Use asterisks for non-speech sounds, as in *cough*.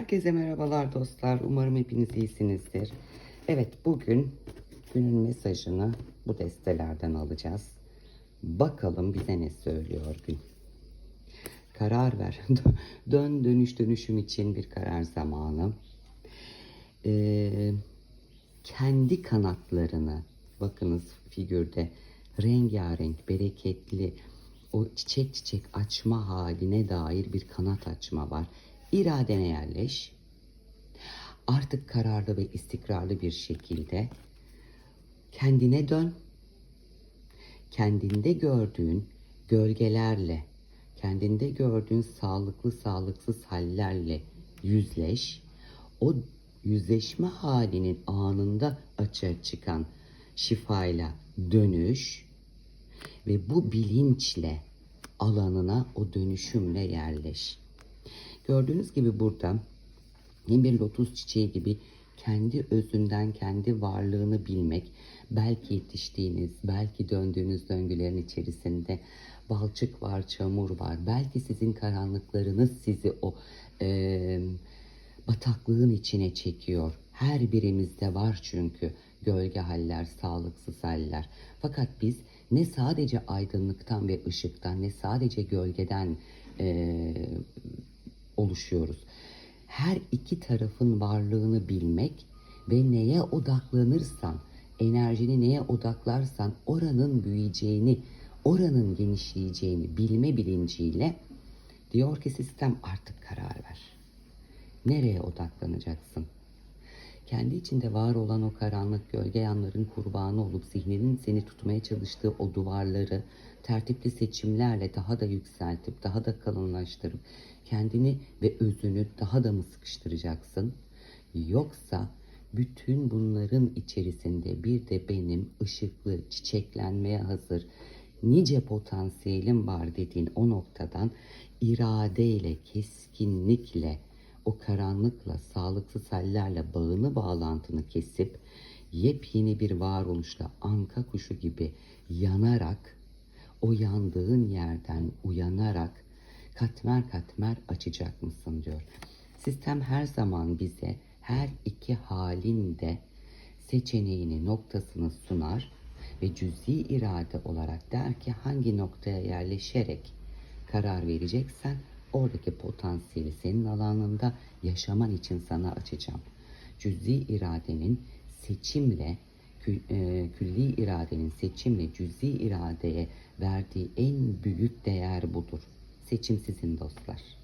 Herkese merhabalar dostlar. Umarım hepiniz iyisinizdir. Evet bugün günün mesajını bu destelerden alacağız. Bakalım bize ne söylüyor gün. Karar ver. *laughs* Dön dönüş dönüşüm için bir karar zamanı. Ee, kendi kanatlarını bakınız figürde rengarenk, bereketli o çiçek çiçek açma haline dair bir kanat açma var. İradene yerleş. Artık kararlı ve istikrarlı bir şekilde kendine dön. Kendinde gördüğün gölgelerle, kendinde gördüğün sağlıklı sağlıksız hallerle yüzleş. O yüzleşme halinin anında açığa çıkan şifayla dönüş ve bu bilinçle alanına o dönüşümle yerleş. Gördüğünüz gibi burada yine bir lotus çiçeği gibi kendi özünden, kendi varlığını bilmek, belki yetiştiğiniz, belki döndüğünüz döngülerin içerisinde balçık var, çamur var. Belki sizin karanlıklarınız sizi o e, bataklığın içine çekiyor. Her birimizde var çünkü gölge haller, sağlıksız haller. Fakat biz ne sadece aydınlıktan ve ışıktan, ne sadece gölgeden e, oluşuyoruz. Her iki tarafın varlığını bilmek ve neye odaklanırsan, enerjini neye odaklarsan oranın büyüyeceğini, oranın genişleyeceğini bilme bilinciyle diyor ki sistem artık karar ver. Nereye odaklanacaksın? Kendi içinde var olan o karanlık gölge yanların kurbanı olup zihninin seni tutmaya çalıştığı o duvarları tertipli seçimlerle daha da yükseltip, daha da kalınlaştırıp kendini ve özünü daha da mı sıkıştıracaksın? Yoksa bütün bunların içerisinde bir de benim ışıklı, çiçeklenmeye hazır, nice potansiyelim var dediğin o noktadan iradeyle, keskinlikle, o karanlıkla, sağlıksız hallerle bağını bağlantını kesip yepyeni bir varoluşla anka kuşu gibi yanarak o yandığın yerden uyanarak katmer katmer açacak mısın diyor. Sistem her zaman bize her iki halinde seçeneğini noktasını sunar ve cüzi irade olarak der ki hangi noktaya yerleşerek karar vereceksen oradaki potansiyeli senin alanında yaşaman için sana açacağım. Cüzi iradenin seçimle e, külli iradenin seçimle cüzi iradeye verdiği en büyük değer budur. Seçim sizin dostlar.